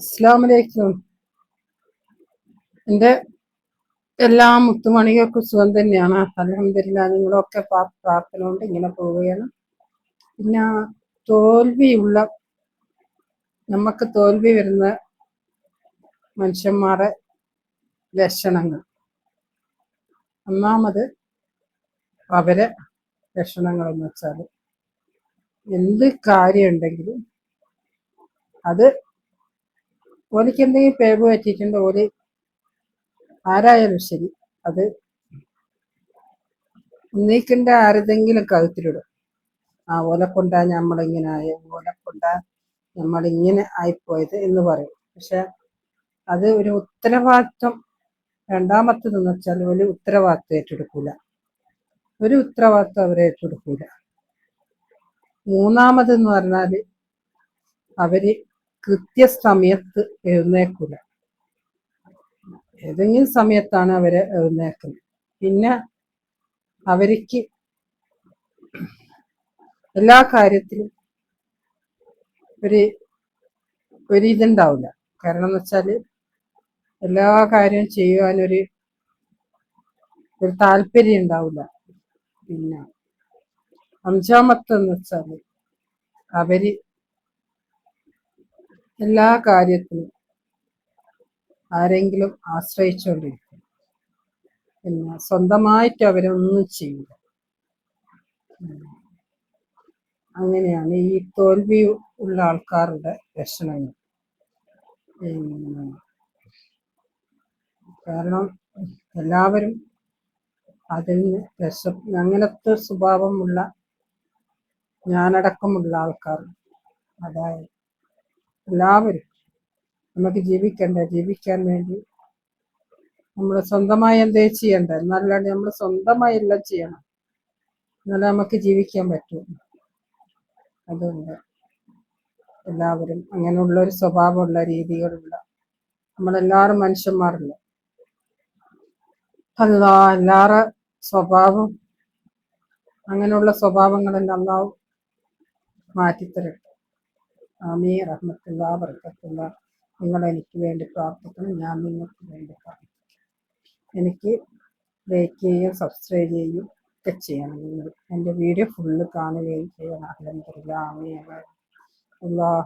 അസ്ലാമലൈക്കും എന്റെ എല്ലാ മുത്തുമണികൾക്കും സുഖം തന്നെയാണ്. അലഹമില്ല നിങ്ങളൊക്കെ പ്രാ- പ്രാർത്ഥന കൊണ്ട് ഇങ്ങനെ പോവുകയാണ്. പിന്നെ തോൽവിയുള്ള നമുക്ക് തോൽവി വരുന്ന മനുഷ്യന്മാരെ ലക്ഷണങ്ങൾ. ഒന്നാമത് അവരെ ലക്ഷണങ്ങൾ എന്ന് വെച്ചാൽ എന്ത് കാര്യമുണ്ടെങ്കിലും അത് ഓലിക്ക് എന്തെങ്കിലും പേവ് പറ്റിയിട്ടുണ്ട് ഓൽ? ആരായാലും ശരി. അത് നീക്കണ്ട ആരുതെങ്കിലും കഴുത്തിലിടും. ആ ഓല കൊണ്ടാ നമ്മളിങ്ങനെ ആയ? ഓല കൊണ്ടാ നമ്മളിങ്ങനെ ആയിപ്പോയത് എന്ന് പറയും. പക്ഷെ അത് ഒരു ഉത്തരവാദിത്വം രണ്ടാമത്തതെന്ന് വെച്ചാൽ ഒരു ഉത്തരവാദിത്വം ഏറ്റെടുക്കൂല. ഒരു ഉത്തരവാദിത്വം അവരെ ഏറ്റെടുക്കൂല. മൂന്നാമതെന്ന് പറഞ്ഞാൽ അവർ കൃത്യസമയത്ത് എഴുന്നേക്കൂല ഏതെങ്കിലും സമയത്താണ് അവരെ എഴുന്നേക്കുന്നത് പിന്നെ അവർക്ക് എല്ലാ കാര്യത്തിലും ഒരു ഒരു ഇതുണ്ടാവില്ല. കാരണം എന്ന് വെച്ചാൽ എല്ലാ കാര്യവും ചെയ്യുവാനൊരു ഒരു താല്പര്യം ഉണ്ടാവില്ല. പിന്നെ അഞ്ചാമത്തെന്ന് വെച്ചാൽ അവർ എല്ലാ കാര്യത്തിലും ആരെങ്കിലും ആശ്രയിച്ചുകൊണ്ടിരിക്കും പിന്നെ സ്വന്തമായിട്ട് അവരൊന്നും ചെയ്യില്ല. അങ്ങനെയാണ് ഈ തോൽവി ഉള്ള ആൾക്കാരുടെ ലക്ഷണങ്ങൾ. കാരണം എല്ലാവരും അതിൽ നിന്ന് രക്ഷ അങ്ങനത്തെ സ്വഭാവമുള്ള ഞാനടക്കമുള്ള ആൾക്കാർ അതായത് എല്ലാവരും നമുക്ക് ജീവിക്കണ്ടേ? ജീവിക്കാൻ വേണ്ടി. നമ്മൾ സ്വന്തമായി എന്തേ ചെയ്യണ്ട? എന്നല്ലാണ്ട് നമ്മൾ സ്വന്തമായി എല്ലാം ചെയ്യണം. എന്നാലേ നമുക്ക് ജീവിക്കാൻ പറ്റൂ. അതുകൊണ്ട് എല്ലാവരും അങ്ങനെയുള്ള ഒരു സ്വഭാവമുള്ള രീതികളുള്ള നമ്മളെല്ലാവരും മനുഷ്യന്മാരല്ല? അല്ല എല്ലാവരുടെ സ്വഭാവം അങ്ങനെയുള്ള സ്വഭാവങ്ങളെല്ലാം അള്ളാഹു മാറ്റിത്തരട്ടെ. ആമീ റഹ്മത്തുള്ള വർക്കത്തുള്ള നിങ്ങൾ എനിക്ക് വേണ്ടി പ്രാർത്ഥിക്കണം ഞാൻ നിങ്ങൾക്ക് വേണ്ടി പ്രാർത്ഥിക്കും എനിക്ക് ലൈക്ക് ചെയ്യുകയും സബ്സ്ക്രൈബ് ചെയ്യുകയും ഒക്കെ ചെയ്യണം. നിങ്ങൾ എന്റെ വീഡിയോ ഫുള്ള് കാണുകയും ചെയ്യണം അലഹമില്ല ആമേ അള്ളാഹ്